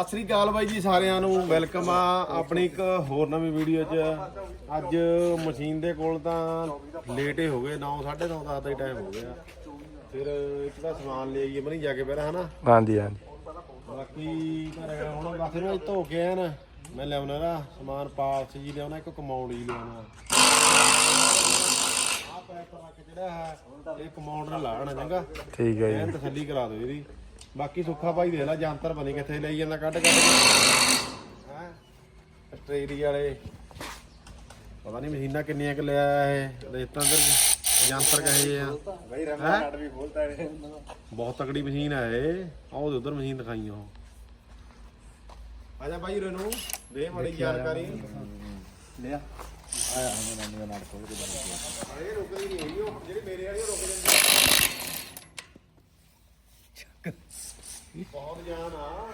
ਸਤਿ ਸ੍ਰੀ ਅਕਾਲ ਬਾਈ ਜੀ ਸਾਰਿਆਂ ਨੂੰ ਵੈਲਕਮ ਆ ਆਪਣੀ ਇੱਕ ਹੋਰ ਨਵੀਂ ਵੀਡੀਓ 'ਚ। ਅੱਜ ਮਸ਼ੀਨ ਦੇ ਕੋਲ ਤਾਂ ਲੇਟ ਹੀ ਗਏ 9 9:30 10 ਦਾ ਟਾਈਮ ਹੋ ਗਿਆ। ਫਿਰ ਇੱਕ ਦਾ ਸਮਾਨ ਲੈ ਆਈਏ ਬਣੀ ਜਾ ਕੇ ਪਹਿਲਾਂ ਹਨਾ? ਹਾਂਜੀ ਹਾਂਜੀ। ਬਾਕੀ ਘਰੇ ਹੁਣ ਬਸ ਅੱਜ ਧੋ ਕੇ ਆਇਆ ਨਾ ਮੈਂ ਲਿਆਉਣਾ ਨਾ ਸਮਾਨ ਪਾਲਸ ਜੀ ਲਿਆਉਣਾ ਇੱਕ ਕਮਾਉਂਡ ਜੀ ਲਿਆਉਣਾ। ਆ ਪੈਕ ਕੇ ਜਿਹੜਾ ਹੈ ਇਹ ਕਮਾਉਂਡ ਨਾਲ ਲਾਣਾ ਚੰਗਾ? ਠੀਕ ਹੈ ਜੀ। ਤਸੱਲੀ ਕਰਾ ਦਿਓ ਇਹਦੀ। ਬਾਕੀ ਸੁੱਖਾ ਭਾਈ ਦੇਖ ਲੈ ਜੰਤਰ ਬਣੀ ਕਿੱਥੇ ਲਈ ਜਾਂਦਾ ਕੱਢ ਕੱਢ ਕੇ। ਹੈ? ਆਸਟ੍ਰੇਲੀਆ ਵਾਲੇ। ਪਤਾ ਨਹੀਂ ਮਸ਼ੀਨਾਂ ਕਿੰਨੀਆਂ ਕਿ ਲਿਆ ਇਹ ਰੇਤਾਂ ਦੇ ਜੰਤਰ ਕਹੇ ਆ। ਭਾਈ ਰਮਾ ਕਾਰਡ ਵੀ ਖੋਲਤਾ ਹੈ ਬਹੁਤ ਤਕੜੀ ਮਸ਼ੀਨ ਹੈ ਇਹ। ਆਹ ਉਹਦੇ ਉਧਰ ਮਸ਼ੀਨ ਦਿਖਾਈ ਉਹ। ਆਜਾ ਭਾਈ ਰੇਨੂ ਦੇ ਬੜੀ ਜਾਣਕਾਰੀ। ਲਿਆ। ਆਇਆ ਨਾਨੀ ਦਾ ਨਾਲ ਖੋਲ ਕੇ ਬਣ ਇਹ ਰੁਕਦੀ ਨਹੀਂ ਹੈਗੀ ਉਹ ਜਿਹੜੀ ਮੇਰੇ ਵਾਲੀ ਉਹ ਰੁਕ ਜਾਂਦੀ ਹੈ ਬਹੁਤ ਜਾਨ ਆ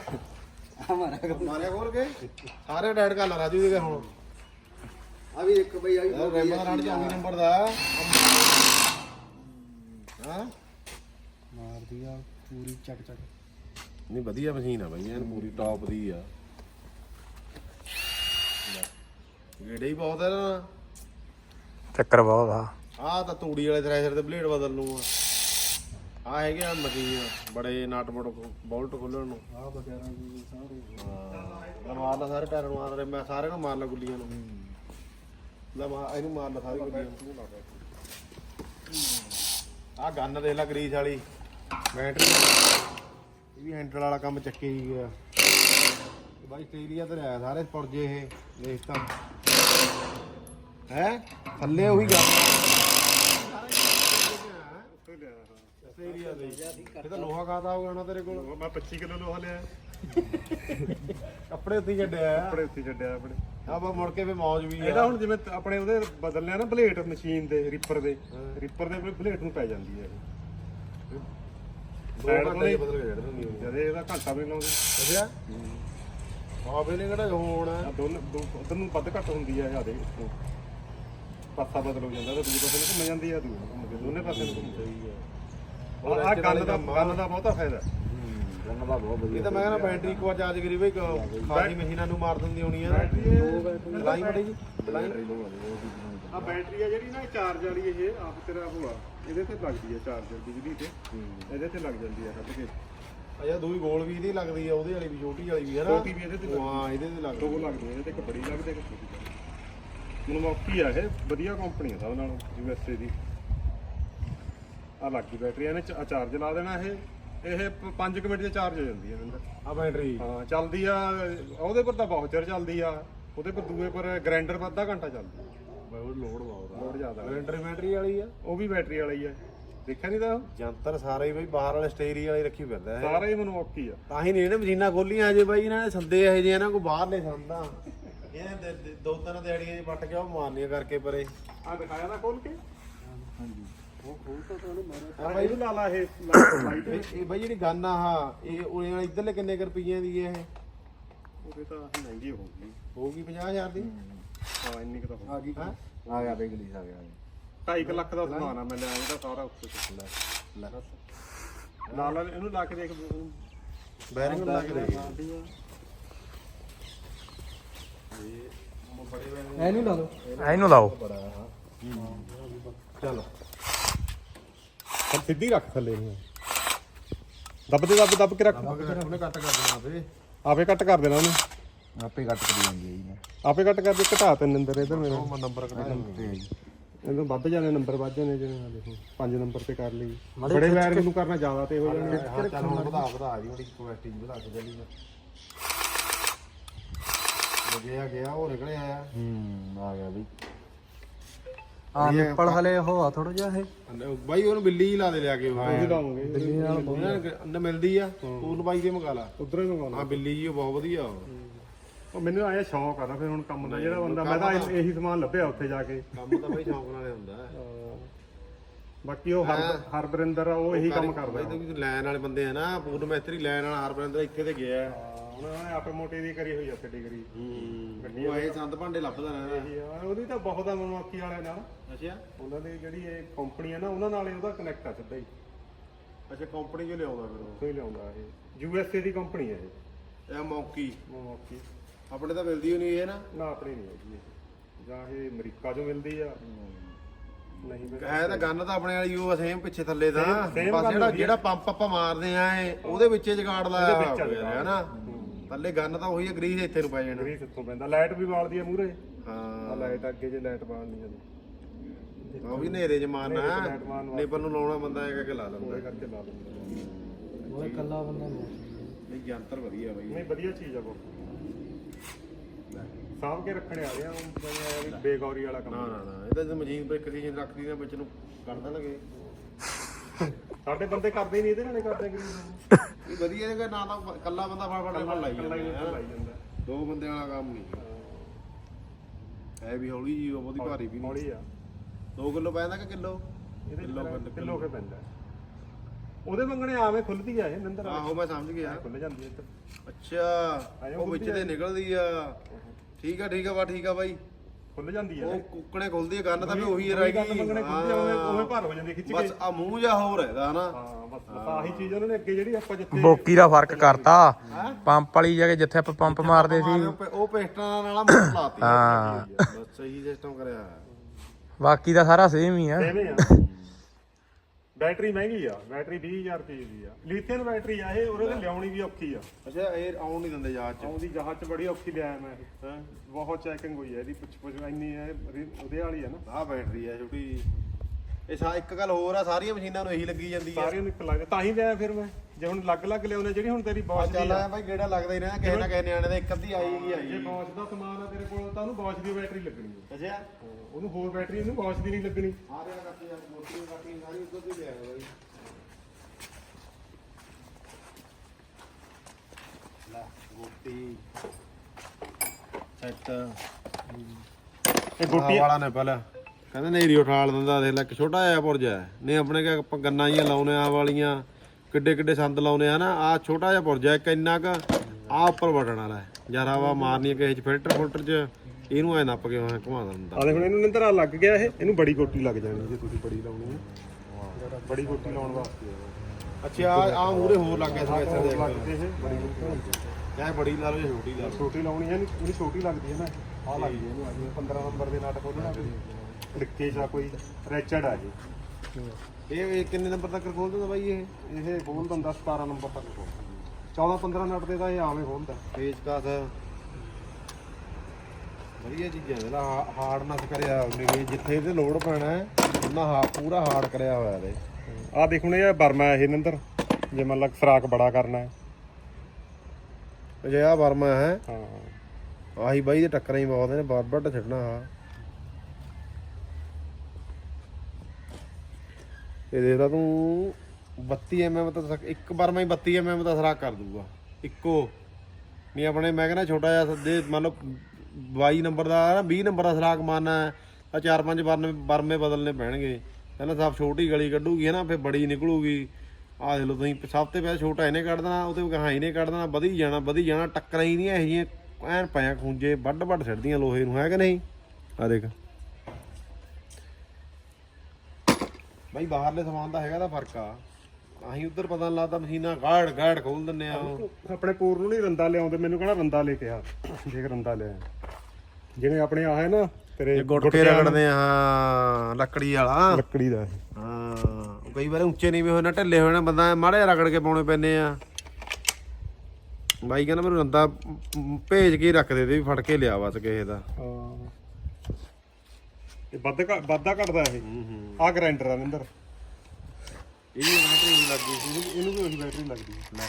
ਹਮਾਰਾ ਮਾਰਿਆ ਖੋਲ ਕੇ ਸਾਰੇ ਡੈਡ ਕਰ ਲਾ ਰਾਜੂ ਦੇ ਹੁਣ। ਆ ਵੀ ਇੱਕ ਬਈ ਆ ਵੀ ਇਹ ਰੈਂਬਾ ਰਣ ਚੌਵੀ ਨੰਬਰ ਦਾ। ਹਾਂ? ਮਾਰ ਦਿਆ ਪੂਰੀ ਚੱਕ ਚੱਕ। ਨਹੀਂ ਵਧੀਆ ਮਸ਼ੀਨ ਆ ਬਈ ਐਨ ਪੂਰੀ ਟੌਪ ਦੀ ਆ। ਗੇੜੇ ਹੀ ਬਹੁਤ ਹੈ ਨਾ। ਚੱਕਰ ਬਹੁਤ ਆ। ਆਹ ਤਾਂ ਤੂੜੀ ਵਾਲੇ ਥ੍ਰੈਸ਼ਰ ਦੇ ਬਲੇਡ ਬਦਲ ਨੂੰ ਆ। ਆ ਹੈਗੇ ਆ ਮਸ਼ੀਨ ਬੜੇ ਨਟ ਬੋਲਟ ਬੋਲਟ ਖੋਲਣ ਨੂੰ। ਆ ਵਗੈਰਾ ਵੀ ਸਾਰੇ ਹਾਂ ਮਾਰ ਲਾ ਸਾਰੇ ਟਾਇਰ ਮਾਰ ਲੈ ਮੈਂ ਸਾਰੇ ਨੂੰ ਮਾਰ ਲਾ ਗੁੱਲੀਆਂ ਨੂੰ। ਲੈ ਮਾਰ ਇਹਨੂੰ ਮਾਰ ਲਾ ਸਾਰੀ ਗੁੱਲੀਆਂ ਨੂੰ ਆ ਗੰਨ ਦੇਖ ਲੈ ਗਰੀਸ ਵਾਲੀ ਬੈਟਰੀ। ਇਹ ਵੀ ਹੈਂਡਲ ਵਾਲਾ ਕੰਮ ਚੱਕੇ ਹੀ ਗਿਆ ਬਾਈ ਆਸਟ੍ਰੇਲੀਆ ਤੇ ਆਇਆ ਸਾਰੇ ਪੁਰਜੇ ਇਹ ਦੇਖ ਤਾਂ। ਹੈ? ਥੱਲੇ ਉਹੀ ਗੱਲ ਆਸਟ੍ਰੇਲੀਆ ਦੇ। ਇਹ ਤਾਂ ਲੋਹਾ ਖਾਦਾ ਹੋਗਾ ਨਾ ਤੇਰੇ ਕੋਲ। ਮੈਂ 25 ਕਿਲੋ ਲੋਹਾ ਲਿਆ। ਕੱਪੜੇ ਉੱਤੇ ਹੀ ਛੱਡਿਆ। ਆ ਆਪਣੇ ਉੱਤੇ ਛੱਡਿਆ ਆਪਣੇ। ਆਪਾਂ ਮੁੜ ਕੇ ਵੀ ਮੌਜ ਵੀ ਇਹਦਾ ਆ। ਹੁਣ ਜਿਵੇਂ ਆਪਣੇ ਉਹਦੇ ਬਦਲਨੇ ਨਾ ਬਲੇਡ ਮਸ਼ੀਨ ਦੇ ਰੀਪਰ ਦੇ। ਰੀਪਰ ਦੇ ਬਲੇਡ ਨੂੰ ਪੈ ਜਾਂਦੀ ਹੈ ਦੋ ਘੰਟੇ 'ਚ ਬਦਲ ਕੇ ਛੱਡ ਦਿੰਦੀ ਉਹ ਜਦੇ ਇਹਦਾ ਘੰਟਾ ਵੀ ਨੀ ਲਾਉਂਦੇ। ਅੱਛਾ। ਆ ਵੇਲੇ ਕਿਹੜਾ ਹੋਣਾ? ਆ ਦੋਨ ਦੋ ਉਧਰ ਨੂੰ ਵੱਧ ਘੱਟ ਹੁੰਦੀ ਹੈ ਆਦੇ ਪਾਸਾ ਬਦਲ ਹੋ ਜਾਂਦਾ ਤੇ ਦੂਜੇ ਪਾਸੇ ਨੂੰ ਘੁੰਮ ਜਾਂਦੀ ਆ ਦੂਜੇ ਦੋਨੇ ਪਾਸੇ ਨੂੰ ਘੁੰਮ ਸਹੀ ਹੈ ਆ ਗੱਲ ਦਾ ਗੱਲ ਦਾ ਬਹੁਤਾ ਫਾਇਦਾ। ਗੰਨ ਦਾ ਬਹੁਤ ਇਹ ਤਾਂ ਮੈਂ ਕਹਿੰਦਾ ਬੈਟਰੀ ਇੱਕ ਵਾਰ ਚਾਰਜ ਕਰੀ ਬਈ ਖਾਲੀ ਮਸ਼ੀਨਾਂ ਨੂੰ ਮਾਰ ਦਿੰਦੀ ਹੋਣੀ ਆ। ਲਾਈ ਮੜੀ ਜੀ। ਲਾਈ ਆ ਬੈਟਰੀ ਆ ਜਿਹੜੀ ਨਾ ਇਹ ਚਾਰਜ ਵਾਲੀ ਇਹ ਆਪ ਤੇਰਾ ਹੋਆ ਇਹਦੇ ਤੇ ਲੱਗਦੀ ਹੈ ਚਾਰਜਰ ਬਿਜਲੀ ਤੇ। ਇਹਦੇ ਤੇ ਲੱਗ ਜਾਂਦੀ ਹੈ ਕੱਢ ਕੇ। ਅਜਾ ਦੂਈ ਗੋਲ ਵੀ ਇਹਦੀ ਲੱਗਦੀ ਆ ਉਹਦੇ ਵਾਲੀ ਵੀ ਛੋਟੀ ਵਾਲੀ ਵੀ ਹੈ ਨਾ? ਛੋਟੀ ਵੀ ਇਹਦੇ ਤੇ ਲੱਗਦੀ। ਹਾਂ ਇਹਦੇ ਤੇ ਲੱਗਦੀ। ਦੋ ਲੱਗਦੀਆਂ ਇਹਦੇ ਤੇ ਇੱਕ ਬੜੀ ਲੱਗਦੀ ਇੱਕ ਛੋਟੀ ਲੱਗਦੀ ਮੈਨੂੰ ਮੌਕੀ ਆ ਇਹ ਵਧੀਆ ਕੰਪਨੀ ਆ ਸਭ ਨਾਲੋਂ ਯੂਐਸਏ ਦੀ। ਆ ਲੱਗ ਗਈ ਬੈਟਰੀ ਇਹਨੇ ਚ- ਚਾਰਜ ਲਾ ਦੇਣਾ ਇਹ। ਇਹ 5 ਮਿੰਟ 'ਚ ਚਾਰਜ ਹੋ ਜਾਂਦੀ ਹੈ ਇਹਦੇ ਆ ਬੈਟਰੀ ਹਾਂ ਚੱਲਦੀ ਆ ਉਹਦੇ ਪਰ ਤਾਂ ਬਹੁਤ ਚਿਰ ਚੱਲਦੀ ਆ। ਉਹਦੇ ਪਰ ਦੂਏ ਪਰ ਗ੍ਰਾਈਂਡਰ ਪਰ ਅੱਧਾ ਘੰਟਾ ਚੱਲਦੀ ਆ। ਬਹੁਤ ਲੋਡ ਬਹੁਤ ਲੋਡ ਜ਼ਿਆਦਾ। ਗ੍ਰੈਂਡਰ ਬੈਟਰੀ ਵਾਲੀ ਆ। ਉਹ ਵੀ ਬੈਟਰੀ ਵਾਲੀ ਆ। ਦੇਖਿਆ ਨਹੀਂ ਤਾਂ ਉਹ? ਜੰਤਰ ਸਾਰੇ ਹੀ ਬਈ ਬਾਹਰ ਵਾਲੇ ਸਟੇਰੀ ਵਾਲੀ ਰੱਖੀ ਫਿਰਦਾ ਹੈ ਸਾਰਾ ਹੀ ਮੈਨੂੰ ਔਖੀ ਆ। ਤਾਂ ਹੀ ਨਹੀਂ ਇਹਨੇ ਮਸ਼ੀਨਾਂ ਖੋਲੀਆਂ ਅਜੇ ਬਾਈ ਇਹਨਾਂ ਨੇ ਸੰਦੇ ਇਹੋ ਜਿਹੇ ਇਹਨਾਂ ਕੋ ਬਾਹਰ ਲੈ ਸੰਦਾ। ਇਹਨੇ ਦੇ- ਦੇ- ਦੋ ਤਿੰਨ ਦਿਹਾੜੀਆਂ 'ਚ ਵੱਟ ਕੇ ਉਹ ਮਾਰਨੀਆਂ ਕਰਕੇ ਪਰੇ। ਆ ਦਿਖਾਇਆ ਤਾਂ ਖੋਲ ਕੇ। ਆ ਆ ਬਾਈ। ਇਹਨੂੰ ਲਾ ਲਾ ਇਹ ਲਾਈਟ ਇਹ ਇਹ ਬਾਈ ਜਿਹੜੀ ਗਨ ਆ ਆਹ, ਇਹ ਉਹਦੇ ਨਾਲ ਇਧਰਲੇ ਕਿੰਨੇ ਕੁ ਰੁਪਈਆਂ ਦੀ ਹੈ ਇਹ? ਉਹਦੇ ਤਾਂ ਮਹਿੰਗੀ ਹੋ ਗਈ। ਹੋਊਗੀ 50000 ਦੀ? ਹਾਂ ਇੰਨੀ ਕੁ ਤਾਂ ਹੋ ਗਈ। ਹਾਂ। ਆ ਗਿਆ ਬੇਗਲੀ ਆ ਗਿਆ। 2.5 ਲੱਖ ਦਾ ਸਮਾਨ ਆ ਮੈਂ ਲਿਆ ਇਹਦਾ ਸਾਰਾ ਉੱਤੇ ਤੋਂ। ਲੈ ਲਾ। ਲਾ ਇਹਨੂੰ ਲਾ ਕੇ ਦੇਖ। ਬੈਰਿੰਗ ਲਾ ਕੇ ਦੇ ਇਹਨੂੰ ਲਾ ਲਓ। ਇਹਨੂੰ ਲਾਓ। ਚਲ। ਸਿੱਧੀ ਰੱਖ ਥੱਲੇ ਇਹਨੂੰ ਦੱਬ ਦੇ ਦੱਬ ਦੱਬ ਕੇ ਰੱਖ। ਉਹਨੇ ਕੱਟ ਕਰ ਦੇਣਾ ਤੇ ਆਪੇ ਕੱਟ ਕਰ ਦੇਣਾ ਉਹਨੇ। ਆਪੇ ਕੱਟ ਕਰੀ ਜਾਂਦੀ ਹੈ ਜੀ। ਮੈਂ ਆਪੇ ਕੱਟ ਕਰ ਦੇ ਘਟਾ ਤੇ ਨੰਬਰ ਇਧਰ ਮੇਰੇ। ਉਹ ਨੰਬਰ ਕੱਢ ਤੇ ਜੀ ਇਹਨੂੰ ਵੱਧ ਜਾਣੇ ਨੰਬਰ ਵੱਧ ਜਾਣੇ ਜਿਵੇਂ ਆ ਦੇਖੋ। 5 ਨੰਬਰ ਤੇ ਕਰ ਲਈ। ਬੜੇ ਵਾਇਰ ਨੂੰ ਕਰਨਾ ਜ਼ਿਆਦਾ ਤੇ ਹੋ ਜਾਣੇ ਹਾਂ ਚੱਲ ਹੁਣ ਵਧਾ ਵਧਾ ਦੀ ਉਹਦੀ ਕੁਆਲਿਟੀ ਵਧਾ ਕੇ ਚੱਲੀ ਜਾ। ਲੱਗਿਆ ਗਿਆ ਉਹ ਨਿਕਲਿਆ ਆ ਹੂੰ ਆ ਗਿਆ ਬਈ ਆ ਨਿੱਪਲ ਹਲੇ ਉਹ ਆ ਥੋੜਾ ਜਿਹਾ ਇਹ। ਬਾਈ ਉਹਨੂੰ ਬਿੱਲੀ ਹੀ ਲਾ ਦੇ ਲਿਆ ਕੇ। ਉਹ ਉਹ ਵੀ ਲਾਉਂਗੇ ਉਹਨਾਂ ਨੇ ਮਿਲਦੀ ਆ ਪੂਰਨ ਬਾਈ ਦੇ ਮੰਗਾ ਲਾ। ਉਧਰ ਹੀ ਮੰਗਾਉਣਾ ਹਾਂ ਬਿੱਲੀ ਜੀ ਉਹ ਬਹੁਤ ਵਧੀਆ ਉਹ। ਉਹ ਮੈਨੂੰ ਆਇਆ ਸ਼ੌਕ ਆ ਨਾ ਫਿਰ ਹੁਣ ਕੰਮ ਦਾ ਜਿਹੜਾ ਬੰਦਾ ਮੈਂ ਤਾਂ ਇਹ- ਇਹੀ ਸਮਾਨ ਲੱਭਿਆ ਉੱਥੇ ਜਾ ਕੇ। ਕੰਮ ਤਾਂ ਬਾਈ ਸ਼ੌਂਕ ਨਾਲ ਹੀ ਹੁੰਦਾ। ਹੈ। ਬਾਕੀ ਉਹ ਹਰ ਹਰਬਰਿੰਦਰ ਆ ਉਹ ਇਹੀ ਕੰਮ ਕਰਦਾ। ਬਾਈ ਤਾਂ ਵੀ ਲੈਣ ਵਾਲੇ ਬੰਦੇ ਆ ਨਾ ਪੂਰਨ ਮੈਸਤਰੀ ਲੈਣ ਵਾਲਾ ਹਰਬਰਿੰਦਰ ਇੱਥੇ ਤੇ ਗਿਆ। ਹੈ। ਉਹਨਾਂ ਨੇ ਆਟੋਮੋਟਿਵ ਦੀ ਕਰੀ ਹੋਈ ਆ ਉੱਥੇ ਡਿਗਰੀ। ਹੂੰ। ਉਹ ਇਹ ਸੰਦ ਭਾਂਡੇ ਲੱਭਦਾ ਰਹਿੰਦਾ। ਇਹੀ ਆ, ਉਹਦੀ ਤਾਂ ਬਹੁਤ ਆ ਮਨੁੱਖੀ ਵਾਲਿਆਂ ਨਾਲ। ਅੱਛਾ। ਉਹਨਾਂ ਦੀ ਜਿਹੜੀ ਇਹ ਕੰਪਨੀ ਆ ਨਾ ਉਹਨਾਂ ਨਾਲ ਹੀ ਉਹਦਾ ਕਨੈਕਟ ਆ ਸਿੱਧਾ ਹੀ। ਅੱਛਾ ਕੰਪਨੀ ਚੋਂ ਲਿਆਉਂਦਾ ਫਿਰ ਉਹ। ਹੀ ਲਿਆਉਂਦਾ ਇਹ। ਯੂ ਐਸ ਏ ਦੀ ਕੰਪਨੀ ਹੈ ਇਹ। ਇਹ ਮੌਕੀ। ਮੌਕੀ। ਆਪਣੇ ਤਾਂ ਮਿਲਦੀ ਹੀ ਨਹੀਂ ਇਹ ਨਾ। ਨਾ ਆਪਣੀ ਨਹੀਂ ਹੈਗੀ ਇਹ। ਜਾਂ ਇਹ ਅਮਰੀਕਾ ਚੋਂ ਮਿਲਦੀ ਆ। ਨਹੀਂ ਫਿਰ ਹੈ ਤਾਂ ਗੰਨ ਤਾਂ ਆਪਣੇ ਵਾਲੀ ਉਹ ਸੇਮ ਪਿੱਛੇ ਥੱਲੇ ਦਾ Same- same ਬਸ ਗੱਲ ਜਿਹੜਾ ਹੁੰਦੀ ਆ। ਜਿਹੜਾ ਪੰਪ ਆਪਾਂ ਮਾਰਦੇ ਆ ਇਹ ਉਹਦੇ ਵਿੱਚ ਹੀ ਜਗਾੜ ਲਾਇਆ ਵਿੱਚ ਆ ਹੋਇਆ ਹੈ ਨਾ। ਥੱਲੇ ਗੰਨ ਤਾਂ ਉਹੀ ਆ ਗਰੀਸ ਇੱਥੇ ਨੂੰ ਪੈ ਜਾਣਾ। ਗਰੀਸ ਇੱਥੋਂ ਪੈਂਦਾ। ਲਾਈਟ ਵੀ ਬਾਲਦੀ ਆ ਮੂਰੇ ਆ ਹਾਂ ਲਾਈਟ ਅੱਗੇ ਜੇ ਲਾਈਟ ਬਾਲਣੀ ਜਦੋਂ ਉਹ ਵੀ ਨੇਰੇ ਚ ਮਾਰਨਾ। ਹਨੇਰੇ ਵਾਸਤੇ। ਨੇਪਰ ਨੂੰ ਲਾਉਣਾ ਬੰਦਾ ਇਹ ਕਿ ਲਾ ਉਹਦੇ ਲੈਂਦਾ ਕਰਕੇ ਲਾ ਦਿੰਦਾ ਉਹ ਇਕੱਲਾ ਬੰਦਾ ਨਹੀਂ। ਇਹ ਯੰਤਰ ਵਧੀਆ ਬਾਈ। ਨਹੀਂ ਵਧੀਆ ਚੀਜ਼ ਆ ਕੋ ਸਾਂਭ ਕੇ ਰੱਖਣੇ ਆ ਰਿਹਾ। ਉਹ ਬਣਿਆ ਵੀ ਬੇਗੌਰੀ ਵਾਲਾ ਕੰਮ ਨਾ ਨਾ ਨਾ। ਜੇ ਮਸ਼ੀਨ ਪਰ ਇੱਕ ਚੀਜ਼ ਰੱਖਦੀ ਨਾ ਵਿੱਚ ਨੂੰ ਕਰ ਦੇਣਗੇ। ਸਾਡੇ ਬੰਦੇ ਕਰਦੇ ਨਹੀਂ ਇਹਦੇ ਨਾਲੇ ਕਰਦੇ ਗਰੀਬ ਇਹ ਵਧੀਆ ਹੈਗਾ ਨਾ ਤਾਂ ਇਕੱਲਾ ਬੰਦਾ ਫੜ ਫੜ ਕੇ ਲਾਈ ਜਾਂਦਾ ਦੋ ਬੰਦਿਆਂ ਵਾਲਾ ਕੰਮ ਨਹੀਂ ਹੈ। ਵੀ ਹੌਲੀ ਜੀ ਬਹੁਤੀ ਭਾਰੀ ਵੀ ਨਹੀਂ। ਹੌਲੀ ਆ। 2 ਕਿਲੋ ਪੈਂਦਾ ਕਿ ਕਿਲੋ? ਕਿੱਲੋ ਕਿਲੋ ਕੁ- ਕਿਲੋ ਕੇ ਪੈਂਦਾ। ਉਹਦੇ ਮੰਗਣੇ ਆਵੇਂ ਖੁੱਲਦੀ ਆ ਇਹ ਨਿੰਦਰ ਆਹੋ ਮੈਂ ਸਮਝ ਗਿਆ। ਖੁੱਲ ਜਾਂਦੀ ਹੈ ਇੱਧਰ। ਅੱਛਾ ਉਹ ਵਿੱਚ ਤੇ ਨਿਕਲਦੀ ਆ। ਠੀਕ ਆ ਠੀਕ ਆ ਵਾ ਠੀਕ ਆ ਬਾਈ। ਖੁੱਲ ਜਾਂਦੀ ਆ ਉਹ ਕੁੱਕਣੇ ਖੁੱਲਦੀ ਆ ਗੰਨ ਤਾਂ ਵੀ ਉਹੀ ਰਹਿ ਗਈ। ਮੰਗਣੇ ਖੁੱਲ ਜਾਂਦੇ ਉਵੇਂ ਭਰ ਹੋ ਜਾਂਦੀ ਖਿੱਚ ਕੇ। ਬਸ ਆ ਮੂੰਹ ਜਾ ਹੋਰ ਹੈਦਾ ਹਨਾ ਹਾਂ ਬਸ ਬਸ ਆਹੀ ਚੀਜ਼ ਉਹਨਾਂ ਨੇ ਅੱਗੇ ਜਿਹੜੀ ਆਪਾਂ ਜਿੱਥੇ ਬੋਕੀ ਦਾ ਫ਼ਰਕ ਕਰਤਾ। ਪੰਪ ਵਾਲੀ ਜਗ੍ਹਾ ਜਿੱਥੇ ਆਪਾਂ ਪੰਪ ਮਾਰਦੇ ਸੀ। ਉਹ ਪੇਸਟਾਂ ਨਾਲ ਮੂੰਹ ਲਾਤੀ। ਹਾਂ। ਬਸ ਸਹੀ ਸਿਸਟਮ ਕਰਿਆ। ਬਾਕੀ ਦਾ ਸਾਰਾ ਸੇਮ ਹੀ ਆ। ਐਵੇਂ ਆ। ਬੈਟਰੀ ਮਹਿੰਗੀ ਆ ਬੈਟਰੀ 20000 ਰੁਪਏ ਦੀ ਆ। ਲੀਥੀਅਮ ਬੈਟਰੀ ਆ ਇਹ ਉਹਦੇ ਤੇ ਲਿਆਉਣੀ ਵੀ ਔਖੀ ਆ। ਅੱਛਾ ਇਹ ਆਉਣ ਨਹੀਂ ਦਿੰਦੇ ਯਾਦ ਚ। ਆਉਂਦੀ ਜਹਾਜ਼ 'ਚ ਬੜੀ ਔਖੀ ਲਿਆਇਆ ਮੈਂ ਇਹ। ਹਾਂ? ਬਹੁਤ ਚੈਕਿੰਗ ਹੋਈ ਹੈ ਇਹਦੀ ਪੁੱਛ ਪੁੱਛ ਇੰਨੀ ਹੈ ਉਹਦੇ ਵਾਲੀ ਆ ਨਾ। ਆਹ ਬੈਟਰੀ ਆ ਛੋਟੀ। ਇਹ ਸਾ ਇੱਕ ਗੱਲ ਹੋਰ ਆ ਸਾਰੀਆਂ ਮਸ਼ੀਨਾਂ ਨੂੰ ਇਹੀ ਲੱਗੀ ਜਾਂਦੀ ਆ। ਸਾਰੀਆਂ ਨਿਕਲ ਲੱਗ ਤਾਂ ਹੀ ਲਿਆਇਆ ਫਿਰ ਮੈਂ। ਜੇ ਹੁਣ ਲੱਗ ਲੱਗ ਲਿਆਉਣੇ ਜਿਹੜੀ ਹੁਣ ਤੇਰੀ ਬੌਸ ਦੀ ਚੱਲ ਆ। ਆ ਭਾਈ ਗੇੜਾ ਲੱਗਦਾ ਹੀ ਰਹਿਣਾ ਕਿਸੇ ਨਾ ਕਿਸੇ ਨਿਆਣੇ ਦੇ ਇੱਕ ਅੱਧੀ ਆਈ ਹੀ ਜੇ ਆਈ ਬੌਸ ਦਾ ਸਮਾਨ ਆ ਤੇਰੇ ਕੋਲ ਤਾਂ ਉਹਨੂੰ ਬੌਸ ਦੀ ਬੈਟਰੀ ਲੱਗਣੀ ਹੈ ਅੱਛਾ। ਉਹਨੂੰ ਹੋਰ ਬੈਟਰੀ ਉਹਨੂੰ ਬੌਸ ਦੀ ਨਹੀਂ ਲੱਗਣੀ। ਆ ਰਿਹਾ ਕੱਟੀ ਆ ਮੋਟੀ ਕੱਟੀ ਸਾਰੀ ਉੱਧਰ ਦੀ ਲਿਆ ਬਾਈ। ਲੈ ਗੋਟੀ ਸੈੱਟ ਇਹ ਗੋਟੀ ਵਾਲਾ ਨੇ ਪਹਿਲਾਂ। ਕਹਿੰਦੇ ਨੇਰੀ ਉਠਾਲ ਦਿੰਦਾ ਦੇਖ ਲੈ ਇੱਕ ਛੋਟਾ ਜਿਹਾ ਪੁਰਜ ਨਹੀਂ ਆਪਣੇ ਕਿ ਆਪਾਂ ਗੰਨਾਂ ਜੀਆਂ ਲਾਉਨੇ ਆ ਵਾਲੀਆਂ ਕਿੱਡੇ ਕਿੱਡੇ ਸੰਦ ਲਾਉਨੇ ਆ ਨਾ ਆ ਛੋਟਾ ਜਿਹਾ ਪੁਰਜ ਇੱਕ ਇੰਨਾ ਕ ਆ ਉੱਪਰ ਬਟਣ ਵਾਲਾ ਹਵਾ ਮਾਰਨੀ ਕਿਸੇ ਚ ਫਿਲਟਰ ਫੁਲਟਰ ਚ ਇਹਨੂੰ ਐ ਨੱਪ ਕੇ ਮੈਂ ਘੁਮਾ ਦਿੰਦਾ। ਆ ਦੇਖ ਹੁਣ ਇਹਨੂੰ ਨਿੰਦਰਾ ਲੱਗ ਗਿਆ ਇਹ ਇਹਨੂੰ ਬੜੀ ਗੋਟੀ ਲੱਗ ਜਾਣੀ ਜੇ ਤੁਸੀਂ ਬੜੀ ਲਾਉਣੀ ਹੈ। ਬੜੀ ਗੋਟੀ ਲਾਉਣ ਵਾਸਤੇ ਅੱਛਾ ਆ ਆ ਮੂਰੇ ਹੋਰ ਲੱਗ ਗਿਆ ਸੀ ਇੱਥੇ ਦੇਖ। ਬੜੀ ਗੋਟੀ ਚਾਹੇ ਬੜੀ ਲਾ ਲਓ ਜਾਂ ਛੋਟੀ ਲਾ ਲਓ। ਛੋਟੀ ਲਾਉਣੀ ਹੈ ਇਹਨੂੰ ਇਹਨੂੰ ਛੋਟੀ ਲੱਗਦੀ ਹੈ ਨਾ। ਆ ਲੱਗਦੀ ਹੈ ਇਹਨੂੰ ਅੱਜ 15 ਨੰਬਰ ਦੇ ਨਾਟਕ ਉਹਦੇ ਨਾਲ। ਜਾਂ ਕੋਈ ਰੈਚਡ ਆ ਜੀ। ਇਹ ਇਹ ਕਿੰਨੇ ਨੰਬਰ ਤੱਕ ਖੋਲ ਦਿੰਦਾ ਬਾਈ ਇਹ? ਇਹ ਖੋਲ ਦਿੰਦਾ 17 ਨੰਬਰ ਤੱਕ 14 15 ਨਟ ਦੇ ਤਾਂ ਇਹ ਆਵੇਂ ਖੋਲਦਾ ਪੇਚਕਸ ਵਧੀਆ ਚੀਜ਼ਾਂ ਲਾ ਹਾਰਡਨੈਸ ਕਰਿਆ ਉਹਨੇ ਜਿੱਥੇ ਇਹਦੇ ਲੋਡ ਪੈਣਾ ਹੈ ਉਹਨਾਂ ਹਾ ਪੂਰਾ ਹਾਰਡ ਕਰਿਆ ਹੋਇਆ ਇਹਦੇ। ਆ ਦੇਖ ਹੁਣ ਇਹ ਬਰਮਾ ਇਹ ਨਿੰਦਰ ਜੇ ਮੰਨ ਲਾ ਫਰਾਕ ਬੜਾ ਕਰਨਾ ਹੈ। ਅਜੇ ਆ ਵਰਮਾ ਹੈ। ਹਾਂ। ਆਹੀ ਬਾਈ ਦੇ ਟੱਕਰਾਂ ਹੀ ਬਹੁਤ ਨੇ ਬਾਰ ਬਾਰ ਛੱਡਣਾ ਆ ਇਹ ਦੇਖ ਲਾ ਤੂੰ 32 ਐਮਐਮ ਤਾਂ ਇੱਕ ਵਰਮਾ ਹੀ 32 ਐਮਐਮ ਦਾ ਸਰਾਕ ਕਰ ਦੂਗਾ। ਇੱਕੋ। ਨਹੀਂ ਆਪਣੇ, ਮੈਂ ਕਹਿੰਦਾ ਛੋਟਾ ਜਿਹਾ ਸੱਦੇ ਮੰਨ ਲਓ 22 ਨੰਬਰ ਦਾ, ਨਾ 20 ਨੰਬਰ ਦਾ ਸਰਾਕ ਮਾਰਨਾ ਤਾਂ ਚਾਰ ਪੰਜ ਵਰਮੇ ਵਰਮੇ ਬਦਲਨੇ ਪੈਣਗੇ। ਪਹਿਲਾਂ ਸਭ ਛੋਟੀ ਗਲੀ ਕੱਢੂਗੀ, ਹੈ ਨਾ, ਫਿਰ ਬੜੀ ਨਿਕਲੂਗੀ। ਆਹ ਦੇਖ ਲਓ ਤੁਸੀਂ, ਸਭ ਤੋਂ ਪਹਿਲਾਂ ਛੋਟਾ ਇਹਨੇ ਕੱਢ ਦੇਣਾ ਉਹਦੇ ਗਾਹਾਂ ਇਹਨੇ ਕੱਢ ਦੇਣਾ, ਵਧੀ ਜਾਣਾ ਵਧੀ ਜਾਣਾ, ਟੱਕਰਾਂ ਹੀ ਨਹੀਂ ਇਹੋ ਜਿਹੀਆਂ, ਐਨ ਪਿਆ ਖੂੰਜੇ ਵੱਡ ਵੱਡ ਛੱਡਦੀਆਂ ਲੋਹੇ ਨੂੰ, ਹੈ ਕਿ ਨਹੀਂ? ਆ ਦੇਖ। ਬਾਈ ਬਾਹਰਲੇ ਸਮਾਨ ਦਾ ਹੈਗਾ ਦਾ ਫ਼ਰਕ ਆ। ਅਸੀਂ ਉੱਧਰ ਪਤਾ ਨਹੀਂ ਲੱਗਦਾ ਮਸ਼ੀਨਾਂ ਗਾੜ ਗਾੜ ਖੋਲ ਦਿੰਨੇ ਆ। ਆਪਣੇ ਪੂਰ ਨੂੰ ਨਹੀਂ ਰੰਦਾ ਲਿਆਉਂਦੇ ਮੈਨੂੰ ਕਹਿੰਦਾ ਰੰਦਾ ਲੈ ਕੇ ਆ ਦੇਖ ਰੰਦਾ ਲਿਆ ਜਿਵੇਂ ਆਪਣੇ ਆ ਹੈ ਨਾ ਤੇਰੇ ਗੁੱਟਕੇ ਰਗੜਦੇ ਆ ਹਾਂ ਲੱਕੜੀ ਵਾਲਾ। ਲੱਕੜੀ ਦਾ। ਹਾਂ ਉਹ ਕਈ ਵਾਰ ਉੱਚੇ ਨਹੀਂ ਵੀ ਹੋਏ ਨਾ ਢਿੱਲੇ ਹੋਏ ਨਾ ਬੰਦਾ ਮਾੜੇ ਰਗੜ ਕੇ ਪਾਉਣੇ ਪੈਂਦੇ ਆ। ਬਾਈ ਕਹਿੰਦਾ ਮੈਨੂੰ ਰੰਦਾ ਭੇਜ ਕੇ ਹੀ ਰੱਖ ਦੇ ਤੇ ਵੀ ਫੜ ਕੇ ਲਿਆ ਬਸ ਕਿਸੇ ਦਾ। ਹਾਂ। ਇਹ ਵੱਧ ਘ- ਵੱਧਾ ਘਟਦਾ ਇਹ। ਆ ਗ੍ਰਾਈਂਡਰ ਆ ਨਿੰਦਰ। ਇਹ ਵੀ ਬੈਟਰੀ ਨਹੀਂ ਲੱਗੀ ਇਹਨੂੰ ਇਹਨੂੰ ਵੀ ਉਹੀ ਬੈਟਰੀ ਲੱਗਦੀ। ਹੈ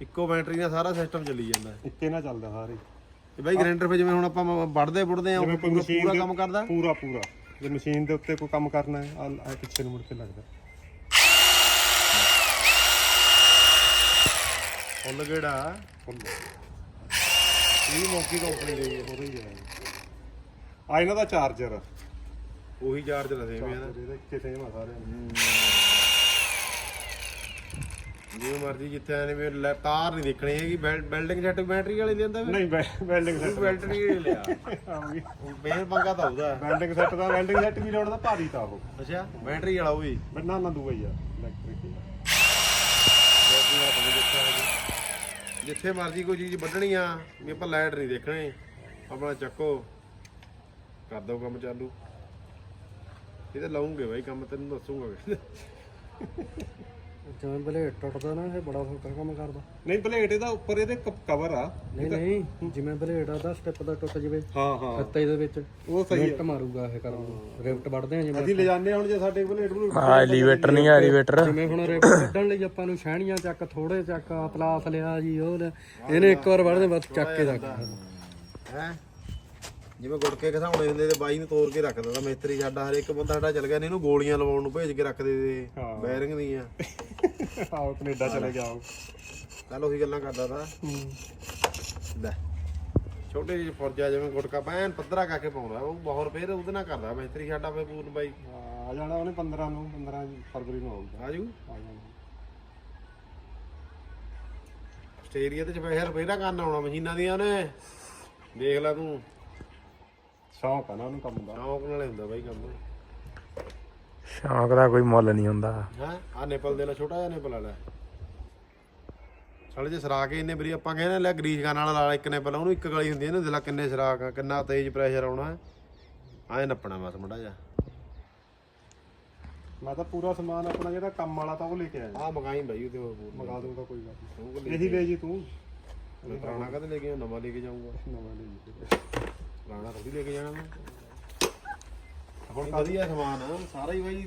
ਇੱਕੋ ਬੈਟਰੀ ਨਾਲ ਸਾਰਾ ਸਿਸਟਮ ਚੱਲੀ ਜਾਂਦਾ। ਇੱਕੇ ਨਾਲ ਚੱਲਦਾ ਸਾਰੇ। ਤੇ ਬਾਈ ਗ੍ਰਾਈਂਡਰ ਫਿਰ ਜਿਵੇਂ ਹੁਣ ਆਪਾਂ ਵੜਦੇ ਬੁੜਦੇ ਆ ਜਿਵੇਂ ਕੋਈ ਪੂਰਾ ਮਸ਼ੀਨ ਪੂਰਾ ਦੇ- ਕੰਮ ਕਰਦਾ। ਪੂਰਾ ਪੂਰਾ। ਜੇ ਮਸ਼ੀਨ ਦੇ ਉੱਤੇ ਕੋਈ ਕੰਮ ਕਰਨਾ ਹੈ ਆ ਪਿੱਛੇ ਨੂੰ ਮੁੜ ਕੇ ਲੱਗਦਾ। ਫੁੱਲ ਗੇੜਾ ਫੁੱਲ। ਇਹ ਮੌਕੀ ਕੰਪਨੀ ਦੀ ਹੈ ਉਹਦਾ ਹੀ ਹੈ ਆ ਇਹਨਾਂ ਦਾ ਚਾਰਜਰ ਉਹੀ ਚਾਰਜ ਲਦੇ ਵੀ ਇਹਦਾ ਇਹਦਾ ਇੱਕੇ ਸੇਮ ਆ ਸਾਰੇ। ਜਿਵੇਂ ਮਰਜ਼ੀ ਜਿੱਥੇ ਆਨੇ ਵੀ ਲੈ- ਤਾਰ ਨਹੀਂ ਦੇਖਣੀ ਹੈਗੀ ਬਿਲਡਿੰਗ ਸੈਟ ਬੈਟਰੀ ਵਾਲੇ ਲੈਂਦਾ ਵੀ ਨਹੀਂ ਵੈਲਡਿੰਗ ਸੈੱਟ ਬੈਟਰੀ ਨਹੀਂ ਲਿਆ। ਮੇਨ ਪੰਗਾ ਤਾਂ ਉਹਦਾ। ਵੈਲਡਿੰਗ ਸੈੱਟ ਦਾ ਵੈਲਡਿੰਗ ਸੈੱਟ ਵੀ ਲੋੜ ਦਾ ਭਾਰੀ ਤਾਂ ਉਹ। ਅੱਛਾ ਬੈਟਰੀ ਵਾਲਾ ਉਹ ਵੀ? ਬੰਨਾ ਨਾ ਦੂਆ ਹੀ ਆ ਇਲੈਕਟ੍ਰਿਕ ਜਿੱਥੇ ਮਰਜ਼ੀ ਕੋਈ ਚੀਜ਼ ਵੱਢਣੀ ਆ ਵੀ ਆਪਾਂ ਲਾਈਟ ਨਹੀਂ ਦੇਖਣੀ ਆਪਣਾ ਚੱਕੋ। ਕਰ ਦੋ ਕੰਮ ਚਾਲੂ। ਇਹ ਤਾਂ ਲਾਉਂਗੇ ਬਾਈ ਕੰਮ ਤੈਨੂੰ ਦੱਸੂਗਾ ਜਿਵੇਂ ਬਲੇਡ ਟੁੱਟਦਾ ਨਾ ਇਹ ਬੜਾ ਸੌਖਾ ਕੰਮ ਕਰਦਾ। ਨਹੀਂ ਪਲੇਟ ਇਹਦਾ ਉੱਪਰ ਇਹਦੇ ਕਵਰ ਆ। ਨਹੀਂ ਨਹੀਂ ਜਿਵੇਂ ਬਲੇਡ ਆਦਾ ਸਟੈਪ ਦਾ ਟੁੱਟ ਜਵੇ। ਹਾਂ ਹਾਂ। ਖੱਤੇ ਦੇ ਵਿੱਚ। ਉਹ ਸਹੀ ਰਿਫਟ ਮਾਰੂਗਾ ਇਹ ਕਰਨ ਨੂੰ ਰਿਫਟ ਵੱਢਦੇ ਆ ਜਿਵੇਂ ਅਸੀਂ ਲੈ ਜਾਂਦੇ ਹੁਣ ਜੇ ਸਾਡੇ ਪਲੇਟ ਬਲੂਟ ਹਾਂ ਐਲੀਵੇਟਰ ਨਹੀਂ ਐਲੀਵੇਟਰ ਜਿਵੇਂ ਹੁਣ ਰਿਫਟ ਕੱਢਣ ਲਈ ਆਪਾਂ ਨੂੰ ਛਾਣੀਆਂ ਚੱਕ ਥੋੜੇ ਚੱਕ ਪਲਾਸ ਲਿਆ ਜੀ ਉਹ ਲਿਆ। ਇਹਨੇ ਇੱਕ ਵਾਰ ਵੱਢਦੇ ਬਸ ਚੱਕ ਕੇ ਰੱਖ। ਹੈ। ਜਿਵੇਂ ਗੁੜਕੇ ਘਸਾਉਣੇ ਹੁੰਦੇ ਤੇ ਬਾਈ ਨੂੰ ਤੋੜ ਕੇ ਰੱਖਦਾ ਤਾਂ ਮਿਸਤਰੀ ਸਾਡਾ ਹਰ ਇੱਕ ਬੰਦਾ ਸਾਡਾ ਚੱਲ ਗਿਆ ਨੇ ਇਹਨੂੰ ਗੋਲੀਆਂ ਲਵਾਉਣ ਨੂੰ ਭੇਜ ਕੇ ਰੱਖਦੇ ਤੇ ਹਾਂ। ਬੈਰਿੰਗ ਦੀਆਂ। ਆਓ ਕੈਨੇਡਾ ਚਲੇ ਗਿਆ ਉਹ। ਕੱਲ ਉਹੀ ਗੱਲਾਂ ਕਰਦਾ ਤਾ। ਲੈ ਛੋਟੇ ਜਿਹੇ ਫੁਰਜਾ ਜਿਵੇਂ ਗੁਟਕਾ ਪੈਨ ਪੱਧਰਾ ਕਰਕੇ ਪਾਉਂਦਾ ਉਹ ਬਹੁਤ ਰੁਪਏ ਉਹਦੇ ਨਾਲ ਕਰਦਾ ਮਿਸਤਰੀ ਸਾਡਾ ਫੇ ਪੂਰਨ ਬਾਈ। ਆ ਜਾਣਾ ਉਹਨੇ 15 ਨੂੰ 15 ਫਰਵਰੀ ਨੂੰ ਆਊਗਾ। ਆਜੂ? ਆ ਜਾਣਾ। ਆਸਟ੍ਰੇਲੀਆ ਤੇ ਸਪੈਸ਼ਲ ਰਿਪੇਅਰਾਂ ਕਰਨ ਆਉਣਾ ਮਸ਼ੀਨਾਂ ਦੀਆਂ ਉਹਨੇ। ਦੇਖ ਲੈ ਤੂੰ। ਸ਼ੌਂਕ ਆ ਨਾ ਉਹਨੂੰ ਕੰਮ ਦਾ। ਸ਼ੌਂਕ ਨਾਲੇ ਹੁੰਦਾ ਬਾਈ ਕੰਮ। ਸ਼ੌਂਕ ਦਾ ਕੋਈ ਮੁੱਲ ਨਹੀਂ ਹੁੰਦਾ। ਹੈ? ਆ ਨਿਪਲ ਦੇ ਲੈ ਛੋਟਾ ਜਿਹਾ ਨਿਪਲ ਵਾਲਾ। ਸਾਲੇ ਜੇ ਸਰਾ ਕੇ ਇੰਨੇ ਬਰੀ ਆਪਾਂ ਕਹਿੰਦੇ ਲੈ ਗਰੀਸ ਕਰਨ ਵਾਲਾ ਲਾ ਇੱਕ ਨਿਪਲ ਉਹਨੂੰ ਇੱਕ ਗਲੀ ਹੁੰਦੀ ਹੈ ਇਹਨੂੰ ਦਿਲਾ ਕਿੰਨੇ ਸਰਾਕ ਆ ਕਿੰਨਾ ਤੇਜ਼ ਪ੍ਰੈਸ਼ਰ ਆਉਣਾ ਐ ਨੱਪਣਾ ਬਸ ਮੜਾ ਜਾ ਮੈਂ ਤਾਂ ਪੂਰਾ ਸਮਾਨ ਆਪਣਾ ਜਿਹੜਾ ਕੰਮ ਵਾਲਾ ਤਾਂ ਉਹ ਲੈ ਕੇ ਆਇਆ। ਆ ਮਗਾਈ ਬਾਈ ਉਹਦੇ ਹੋਰ। ਮੰਗਾ ਦੂੰਗਾ ਕੋਈ ਗੱਲ ਨਹੀਂ। ਇਹੀ ਲੈ ਜੀ ਤੂੰ। ਮੈਂ ਪੁਰਾਣਾ ਕਦੇ ਲੈ ਕੇ ਆਇਆ, ਨਵਾਂ ਲੈ ਕੇ ਜਾਊਂਗਾ। ਨਵਾਂ ਲੈ ਜੀ। ਪੁਰਾਣਾ ਥੋੜੀ ਲੈ ਕੇ ਜਾਣਾ ਮੈਂ। ਹੁਣ ਵਧੀਆ ਸਮਾਨ? ਆ, ਸਾਰਾ ਹੀ ਬਾਈ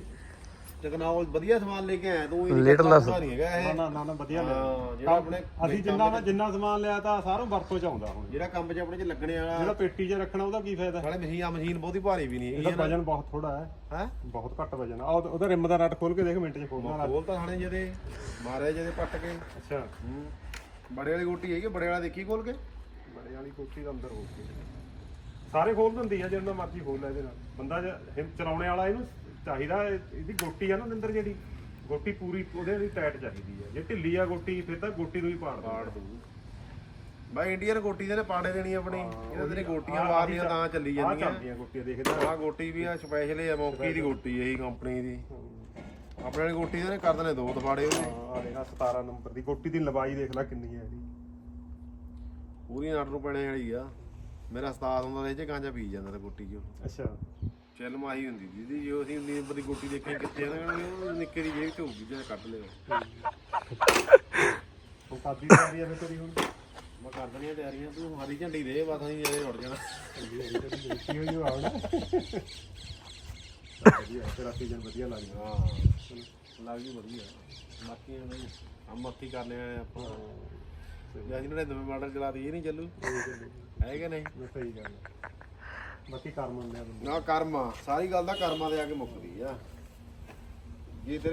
ਟੈਕਨੋਲੋਜੀ ਵਧੀਆ ਸਮਾਨ ਲੈ ਕੇ ਆਇਆ ਤੂੰ ਇਹ Little ਨਹੀਂ ਹੈਗਾ ਨਾ ਇਹ। ਨਾ ਨਾ ਨਾ ਵਧੀਆ ਲੈ ਹਾਂ, ਜਿਹੜਾ ਆਪਣੇ ਅਸੀਂ ਜਿੰਨਾ ਨਾ ਜਿੰਨਾ ਸਮਾਨ ਲਿਆ ਤਾਂ ਸਾਰਾ ਵਰਤੋਂ ਚ ਆਉਂਦਾ ਹੁਣ। ਜਿਹੜਾ ਕੰਮ 'ਚ ਆਪਣੇ 'ਚ ਲੱਗਣੇ ਵਾਲਾ ਜਿਹੜਾ ਪੇਟੀ 'ਚ ਰੱਖਣਾ ਉਹਦਾ ਕੀ ਫਾਇਦਾ? ਨਾਲੇ ਮਸ਼ੀਨ ਆ ਮਸ਼ੀਨ ਬਹੁਤੀ ਭਾਰੀ ਵੀ ਨਹੀਂ ਇਹਦਾ ਹੈਗੀ ਵਜਨ ਬਹੁਤ ਥੋੜਾ ਹੈ। ਹੈ? ਬਹੁਤ ਘੱਟ ਵਜਨ ਆ। ਉਹ- ਉਹਦਾ ਰਿਮ ਦਾ ਨਟ ਖੋਲ ਕੇ ਦੇਖ ਮਿੰਟ 'ਚ ਖੋਲਣਾ ਖੋਲ ਤਾਂ ਖਾਣੇ ਜਿਹਦੇ ਮਾਰਿਆ ਜਿਹਦੇ ਪੱਟ ਕੇ। ਅੱਛਾ। ਹੂੰ। ਬੜੇ ਵਾਲੀ ਗੋਟੀ ਹੈਗੀ ਬੜੇ ਵਾਲਾ ਦੇਖੀ ਖੋਲ ਕੇ? ਬੜੇ ਵਾਲੀ ਕੋਠੀ ਦਾ ਅੰਦਰ ਹੋ ਕੇ ਸਾਰੇ ਖੋਲ ਦਿੰਦੀ ਆ ਜਿੰਨਾ ਮਰਜ਼ੀ ਖੋਲ ਲੈ ਇਹਦੇ ਨਾਲ। ਬੰਦਾ ਜੇ ਹਿੰਮ ਚਲਾਉਣੇ ਵਾਲਾ ਇਹਨੂੰ ਚਾਹੀਦਾ ਇਹ- ਇਹਦੀ ਗੋਟੀ ਆ ਨਾ ਅੰਦਰ ਜਿਹੜੀ ਗੋਟੀ ਪੂਰੀ ਉਹਦੇ ਲਈ ਟਾਈਟ ਚਾਹੀਦੀ ਆ। ਜੇ ਢਿੱਲੀ ਆ ਗੋਟੀ ਫਿਰ ਤਾਂ ਗੋਟੀ ਨੂੰ ਹੀ ਪਾੜ ਪਾੜ ਦੂ ਬਾਈ ਇੰਡੀਅਨ ਗੋਟੀ ਦੇ ਨੇ ਪਾੜੇ ਦੇਣੀ ਆਪਣੀ। ਇਹਨਾਂ ਦੇ ਨੇ ਗੋਟੀਆਂ ਮਾਰਨੀਆਂ ਤਾਂ ਚੱਲੀ ਆ ਜਾਂਦੀਆਂ। ਚੱਲਦੀਆਂ ਗੋਟੀਆਂ ਦੇਖਦਾ ਆਹ ਗੋਟੀ ਵੀ ਆ ਸਪੈਸ਼ਲ ਹੈ ਮੌਕੀ ਦੀ ਗੋਟੀ ਇਹੀ ਕੰਪਨੀ ਦੀ। ਆਪਣੇ ਵਾਲੀ ਗੋਟੀ ਦੇ ਨੇ ਕਰ ਦੇਣੇ ਦੋ ਦਫਾੜੇ ਉਹਦੇ। ਆ ਦੇਖਾ 17 ਨੰਬਰ ਦੀ। ਗੋਟੀ ਦੀ ਲੰਬਾਈ ਦੇਖ ਲੈ ਕਿੰਨੀ ਹੈ ਇਹਦੀ। ਪੂਰੀ ਨਟ ਨੂੰ ਪੈਣੇ ਵਾਲੀ ਆ। ਮੇਰਾ ਉਸਤਾਦ ਹੁੰਦਾ ਇਹ ਚ ਗਾਂਜਾ ਪੀ ਜਾਂਦਾ ਤੇ ਗੋਟੀ ਚੋਂ। ਅੱਛਾ। ਚੱਲ ਮਾਈ ਹੁੰਦੀ ਸੀ ਜੀ ਜੋ ਅਸੀਂ ਨੀਂਦ ਦੀ ਗੋਟੀ ਦੇਖੀ ਕਿੱਥੇ ਉਹ ਨਿੱਕੇ ਦੀ ਜੇਬ ਚ ਹੋਊਗੀ ਜੇ ਕੱਢ ਲਿਓ। ਹੁਣ ਕਾਦੀ ਤਿਆਰੀ ਆ ਫਿਰ ਤੇਰੀ ਹੁਣ। ਮੈਂ ਕਰ ਦਣੀਆਂ ਤਿਆਰੀਆਂ ਤੂੰ ਹਰੀ ਝੰਡੀ ਦੇ ਬਸ ਅਸੀਂ ਜਿਹੜੇ ਉੱਡ ਜਾਣਾ। ਕੀ ਹੋ ਜੂ ਆਉਣਾ। ਵਧੀਆ ਤੇਰਾ ਸੀਜ਼ਨ ਵਧੀਆ ਲੱਗ ਗਿਆ ਹਾਂ ਲੱਗ ਗਈ ਵਧੀਆ। ਬਾਕੀ ਹੁਣ ਹਮ ਮੱਤੀ ਕਰਨੇ ਆ ਆਪਾਂ। ਜਾਂ ਜਿਹਨਾਂ ਨੇ ਨਵੇਂ ਮਾਡਲ ਚਲਾ ਦੀ ਇਹ ਨਹੀਂ ਚੱਲੂ। ਹੈ ਕਿ ਨਹੀਂ? ਮੈਂ ਸਹੀ ਗੱਲ ਹੈ ਬਾਕੀ ਕਰਮ ਹੁੰਦੇ ਆ ਬੰਦੇ। ਨਾ ਕਰਮਾ ਸਾਰੀ ਗੱਲ ਦਾ ਕਰਮਾਂ ਦੇ ਆ ਕੇ ਮੁੱਕਦੀ ਆ। ਜੇ ਤੇਰੇ